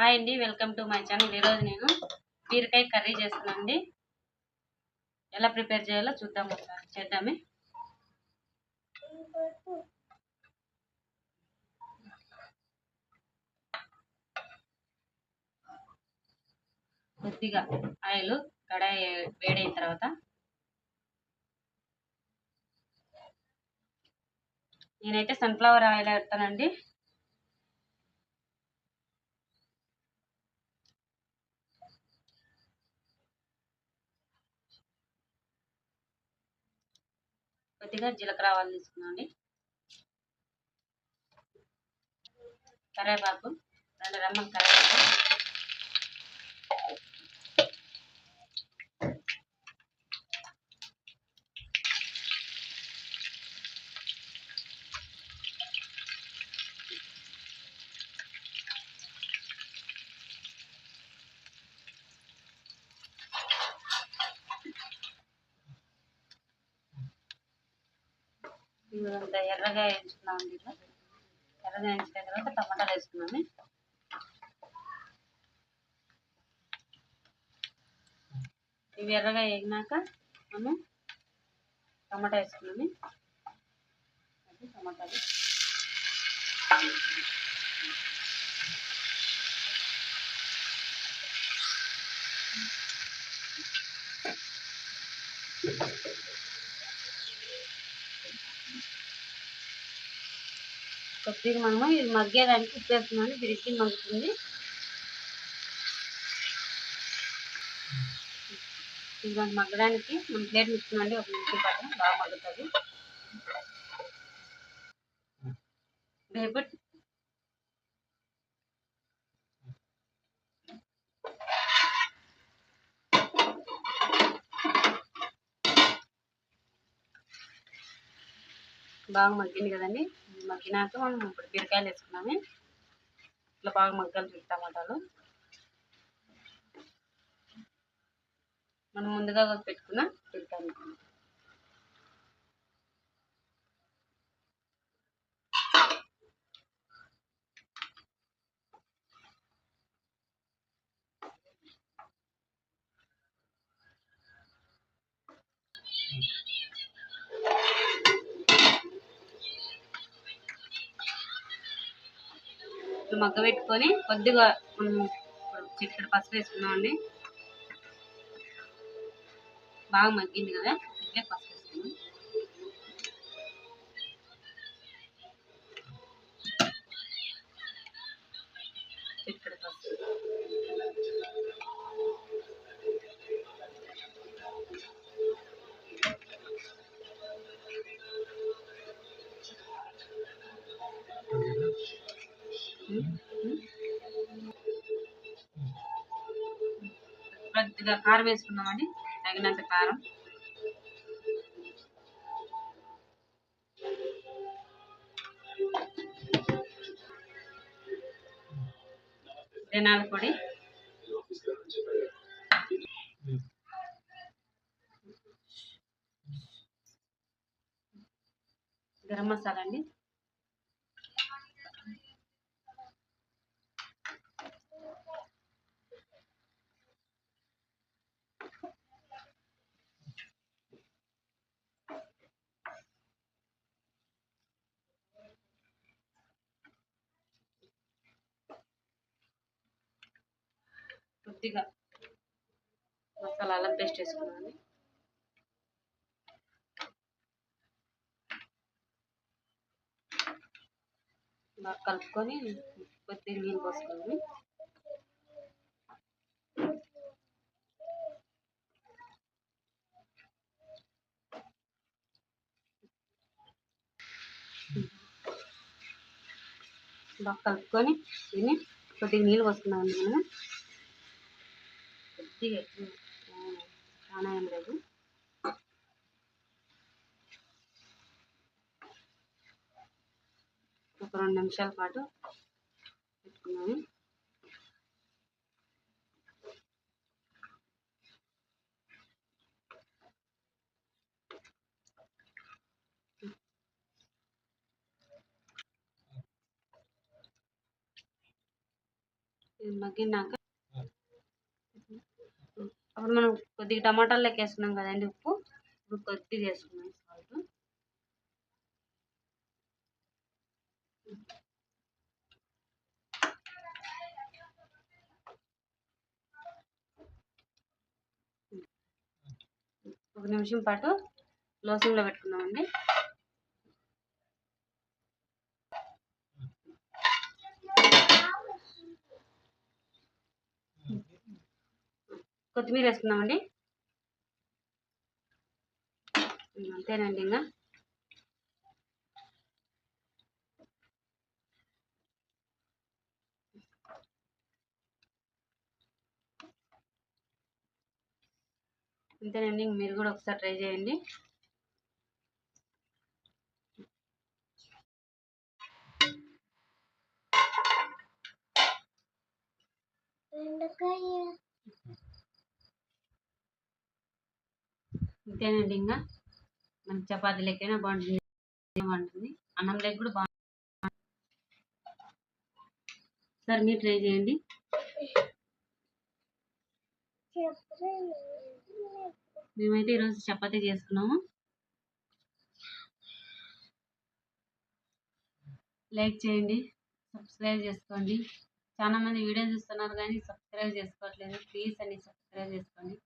Hi అండి welcome to my channel. ఈరోజు నేను బీరకాయ కర్రీ చేస్తున్నానండి. ఎలా ప్రిపేర్ చేయాలో చూద్దాం ఒకసారి. చేద్దామే. కొద్దిగా ఆయిల్ కడాయి వేడైన తర్వాత నేనైతే సన్ఫ్లవర్ ఆయిల్ వేస్తానండి. కొద్దిగా జీలకర్ర ఆవాలు తీసుకున్నాండి కరివేపాకు రెండు రమ్మం కరివేపాకు. ఎర్రగా వేయించుకున్నామండి ఇట్లా. ఎర్రగా వేయించిన తర్వాత టమాటాలు వేసుకున్నాము ఇవి ఎర్రగా వేగినాక మనం టమాటా వేసుకున్నాము అది టమాటాలు. కొద్దిగా మనము ఇది మగ్గేదానికి ఉప్పు వేస్తున్నాను బిరికి మగ్గుతుంది. ఇది మగ్గడానికి మనం ప్లేట్ ఇస్తున్నాండి ఒక నిమిషం పాటు బాగా మగ్గుతుంది. రేపు బాగా మగ్గింది కదండి. మగ్గినాక మనం ఇప్పుడు బీరకాయలు వేసుకున్నాము. ఇట్లా బాగా మగ్గాలి టమాటాలు. మనం ముందుగా పెట్టుకున్న బీరకాయలు మగ్గ పెట్టుకొని కొద్దిగా మనం చిక్కడ పసుపు వేసుకున్నామండి బాగా మగ్గింది కదా ఇట్లే పసుపు వేసుకున్నాం కొద్దిగా కారం వేసుకున్నామండి తగినంత కారం. ధనాల పొడి. గరం మసాలా అండి. కొద్దిగా మసాలా అల్లం పేస్ట్ వేసుకున్నాను బాగా కలుపుకొని కొద్దిగా నీళ్ళు పోసుకున్నాను బాగా కలుపుకొని దీన్ని కొద్దిగా నీళ్ళు పోసుకున్నామండి మనం. కొద్దిగా ఎక్కువ చాలా లేదు. ఒక రెండు నిమిషాల పాటు పెట్టుకున్నాను. ఇది మగ్గినాక ఇప్పుడు మనం కొద్దిగా టమాటాలు వేసుకున్నాం కదండి ఉప్పు. ఇప్పుడు కొద్దిగా వేసుకున్నాం సాల్ట్. ఒక నిమిషం పాటు లో సిమ్లో పెట్టుకున్నామండి కొత్తిమీర వేసుకుందామండి. అంతేనండి ఇంకా అంతేనండి మీరు కూడా ఒకసారి ట్రై చేయండి. అంతేనండి ఇంకా మనకి చపాతీ లెక్కైనా బాగుంటుంది. బాగుంటుంది? అన్నం లెక్క కూడా బాగుంటుంది. సార్ మీరు ట్రై చేయండి. మేమైతే ఈరోజు చపాతీ చేసుకున్నాము. లైక్ చేయండి. సబ్స్క్రైబ్ చేసుకోండి. చాలా మంది వీడియో చూస్తున్నారు కానీ సబ్స్క్రైబ్ చేసుకోవట్లేదు. ప్లీజ్ అని సబ్స్క్రైబ్ చేసుకోండి.